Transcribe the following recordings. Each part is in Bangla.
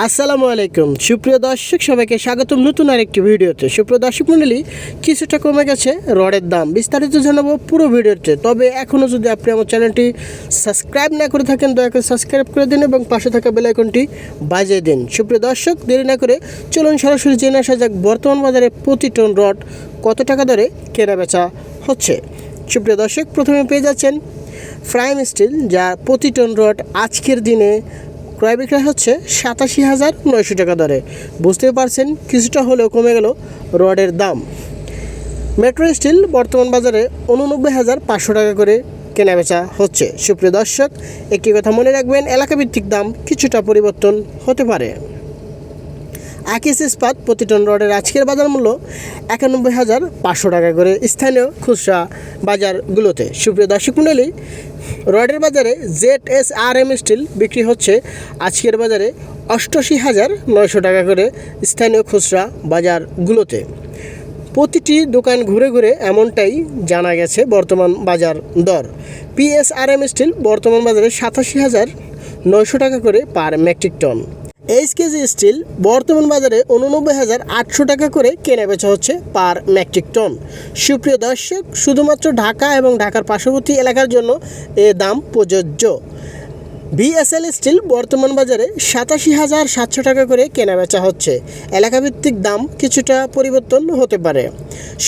আসসালামু আলাইকুম। সুপ্রিয় দর্শক, সবাইকে স্বাগতম নতুন আরেকটি ভিডিওতে। সুপ্রিয় দর্শক মণ্ডলী, কিছুটা কমে গেছে, রডের দাম বিস্তারিত জানাব পুরো ভিডিওতে। তবে এখনও যদি আপনি আমার চ্যানেলটি সাবস্ক্রাইব না করে থাকেন, দয়া করে সাবস্ক্রাইব করে দিন এবং পাশে থাকা বেল আইকনটি বাজিয়ে দিন। সুপ্রিয় দর্শক, দেরি না করে চলুন সরাসরি জেনে আসা যাক, বর্তমান বাজারে প্রতি টন রড কত টাকা দরে কেনা বেচা হচ্ছে। সুপ্রিয় দর্শক, প্রথমে পেয়ে যাচ্ছেন প্রাইম স্টিল যা প্রতি টন রড আজকের দিনে ক্রয় বিক্রয় হচ্ছে সাতাশি হাজার নয়শো টাকা দরে। বুঝতে পারছেন, কিছুটা হলেও কমে গেল রডের দাম। মেট্রো স্টিল বর্তমান বাজারে উননব্বই হাজার পাঁচশো টাকা করে কেনাবেচা হচ্ছে। সুপ্রিয় দর্শক, একটি কথা মনে রাখবেন, এলাকাভিত্তিক দাম কিছুটা পরিবর্তন হতে পারে। আকিস ইস্পাত প্রতি টন রডের আজকের বাজার মূল্য একানব্বই হাজার পাঁচশো টাকা করে। স্থানীয় খুচরা বাজারগুলোতে। সুপ্রিয় দর্শক মণ্ডলী রডের বাজারে Z S R M steel বিক্রি হচ্ছে। আজকের বাজারে অষ্টআশি হাজার নয়শো টাকা করে স্থানীয় খুচরা বাজারগুলোতে। প্রতিটি দোকান ঘুরে ঘুরে এমনটাই জানা গেছে বর্তমান বাজার দর। পিএসআরএম স্টিল বর্তমান বাজারে সাতাশি হাজার নয়শো টাকা করে per metric ton. H KG steel বর্তমান বাজারে উননব্বই হাজার আটশো টাকা করে কেনা বেচা হচ্ছে পার মেট্রিক টন। সুপ্রিয় দর্শক, শুধুমাত্র ঢাকা এবং ঢাকার পার্শ্ববর্তী এলাকার জন্য এ দাম প্রযোজ্য। বিএসএল স্টিল বর্তমান বাজারে সাতাশি হাজার সাতশো টাকা করে কেনা বেচা হচ্ছে। এলাকাভিত্তিক দাম কিছুটা পরিবর্তন হতে পারে।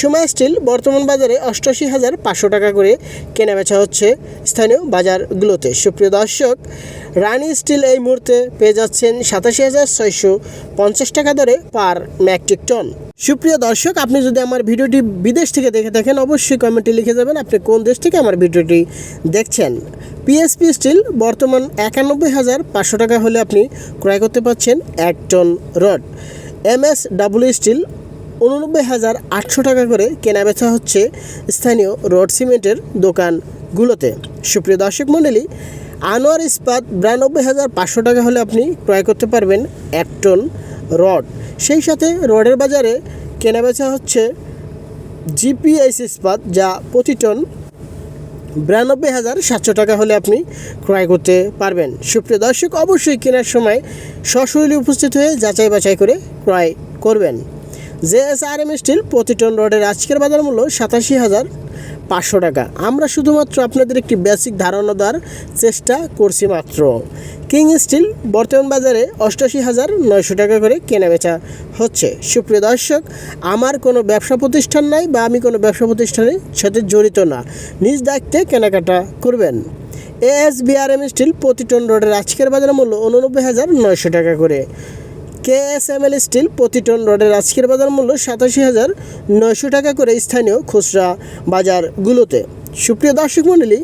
সময় স্টিল বর্তমান বাজারে অষ্টআশি হাজার পাঁচশো টাকা করে কেনা বেচা হচ্ছে স্থানীয় বাজারগুলোতে। সুপ্রিয় দর্শক, রানি স্টিল এই মুহূর্তে পেয়ে যাচ্ছেন সাতাশি হাজার ছয়শো পঞ্চাশ টাকা দরে পার মেট্রিক টন। সুপ্রিয় দর্শক, আপনি যদি আমার ভিডিওটি বিদেশ থেকে দেখে থাকেন, অবশ্যই কমেন্টে লিখে যাবেন আপনি কোন দেশ থেকে আমার ভিডিওটি দেখছেন। পিএসপি স্টিল বর্তমান একানব্বই হাজার পাঁচশো টাকা হলে আপনি ক্রয় করতে পারছেন এক ton rod M S W steel উননব্বই হাজার আটশো টাকা করে কেনা বেচা হচ্ছে স্থানীয় রড সিমেন্টের দোকানগুলোতে। সুপ্রিয় দর্শক মণ্ডলী, আনোয়ার ইস্পাত বিরানব্বই হাজার পাঁচশো টাকা হলে আপনি ক্রয় করতে পারবেন এক টন রড। সেই সাথে রডের বাজারে কেনাবেচা হচ্ছে জিপিএস ইস্পাত, যা প্রতি টন বিরানব্বই হাজার সাতশো টাকা হলে আপনি ক্রয় করতে পারবেন। সুপ্রিয় দর্শক, অবশ্যই কেনার সময় সশরীরে উপস্থিত হয়ে যাচাই বাছাই করে ক্রয় করবেন। J S R M steel প্রতি টন রডের আজকের বাজার মূল্য সাতাশি হাজার পাঁচশো টাকা। আমরা শুধুমাত্র আপনাদের একটি বেসিক ধারণা দেওয়ার চেষ্টা করছি মাত্র। কিং স্টিল বর্তমান বাজারে অষ্টাশি হাজার নয়শো টাকা করে কেনা বেচা হচ্ছে। সুপ্রিয় দর্শক, আমার কোনো ব্যবসা প্রতিষ্ঠান নাই বা আমি কোনো ব্যবসা প্রতিষ্ঠানের সাথে জড়িত না। নিজ দায়িত্বে কেনাকাটা করবেন। এএস বিআরএম স্টিল প্রতি টন রডের আজকের বাজার মূল্য উননব্বই হাজার নয়শো টাকা করে। কেএসএমএল স্টিল প্রতি টন রডের আজকের বাজার মূল্য সাতাশি হাজার নয়শো টাকা করে স্থানীয় খুচরা বাজারগুলোতে। সুপ্রিয় দর্শক মণ্ডলী,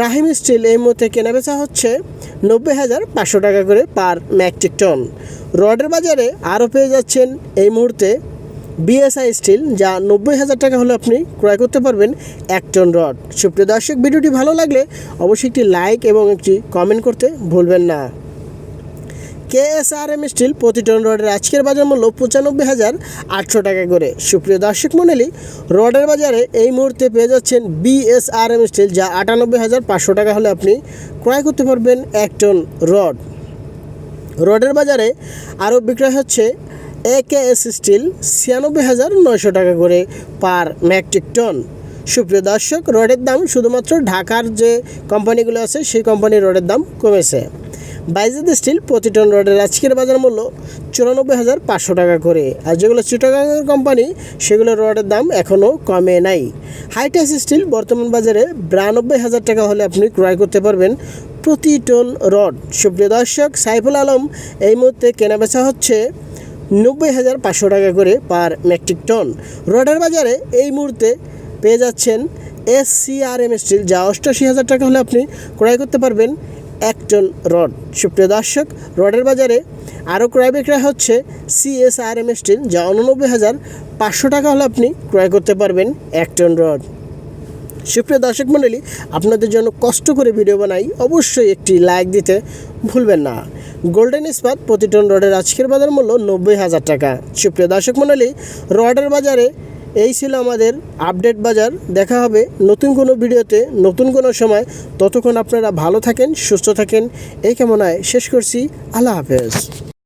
রাহিম স্টিল এই মুহূর্তে কেনাবেচা হচ্ছে নব্বই হাজার পাঁচশো টাকা করে পার ম্যাট্রিক টন। রডের বাজারে আরও পেয়ে যাচ্ছেন এই মুহূর্তে বিএসআই স্টিল, যা নব্বই হাজার টাকা হলে আপনি ক্রয় করতে পারবেন এক টন রড। সুপ্রিয় দর্শক, ভিডিওটি ভালো লাগলে অবশ্যই একটি লাইক এবং একটি কমেন্ট করতে ভুলবেন না। কেএসআরএম স্টিল প্রতি টন রডের আজকের বাজার মূল্য পঁচানব্বই হাজার আটশো টাকা করে। সুপ্রিয় দর্শক মণ্ডলী, রডের বাজারে এই মুহূর্তে পেয়ে যাচ্ছেন বিএসআরএম স্টিল, যা আটানব্বই হাজার পাঁচশো টাকা হলে আপনি ক্রয় করতে পারবেন এক টন রড। রডের বাজারে আরও বিক্রয় হচ্ছে এ কে একেএস স্টিল, ছিয়ানব্বই হাজার নয়শো টাকা করে পার মেট্রিক টন। সুপ্রিয় দর্শক, রডের দাম শুধুমাত্র ঢাকার যে কোম্পানিগুলো আছে, সেই কোম্পানির রডের দাম কমেছে। বাইজাদ স্টিল প্রতি টন রডের আজকের বাজার মূল্য চুরানব্বই হাজার পাঁচশো টাকা করে। আর যেগুলো চিটাগাঙের কোম্পানি, সেগুলো রডের দাম এখনও কমে নাই। হাইটেক্স স্টিল বর্তমান বাজারে বিরানব্বই হাজার টাকা হলে আপনি ক্রয় করতে পারবেন প্রতি টন রড। সুপ্রিয় দর্শক, সাইফুল আলম এই মুহূর্তে কেনাবেচা হচ্ছে নব্বই হাজার পাঁচশো টাকা করে পার মেট্রিক টন। রডের বাজারে এই মুহূর্তে পেয়ে যাচ্ছেন S C R M steel, যা অষ্টাশি হাজার টাকা হলে আপনি ক্রয় করতে পারবেন এক টন রড। সুপ্রিয় দর্শক, রডের বাজারে আরও ক্রয় বিক্রয় হচ্ছে সিএসআরএম স্টিল, যা উননব্বই হাজার পাঁচশো টাকা হলে আপনি ক্রয় করতে পারবেন এক টন রড। সুপ্রিয় দর্শক মণ্ডলী, আপনাদের জন্য কষ্ট করে ভিডিও বানাই অবশ্যই একটি লাইক দিতে ভুলবেন না। গোল্ডেন ইস্পাত প্রতি টন রডের আজকের বাজার মূল্য নব্বই হাজার টাকা। সুপ্রিয় দর্শক মণ্ডলী, রডের বাজারে এই ছিল আমাদের আপডেট বাজার। দেখা হবে নতুন কোনো ভিডিওতে, নতুন কোনো সময়। ততক্ষণ আপনারা ভালো থাকেন, সুস্থ থাকেন। এই কামনায় শেষ করছি। আল্লাহ হাফেজ।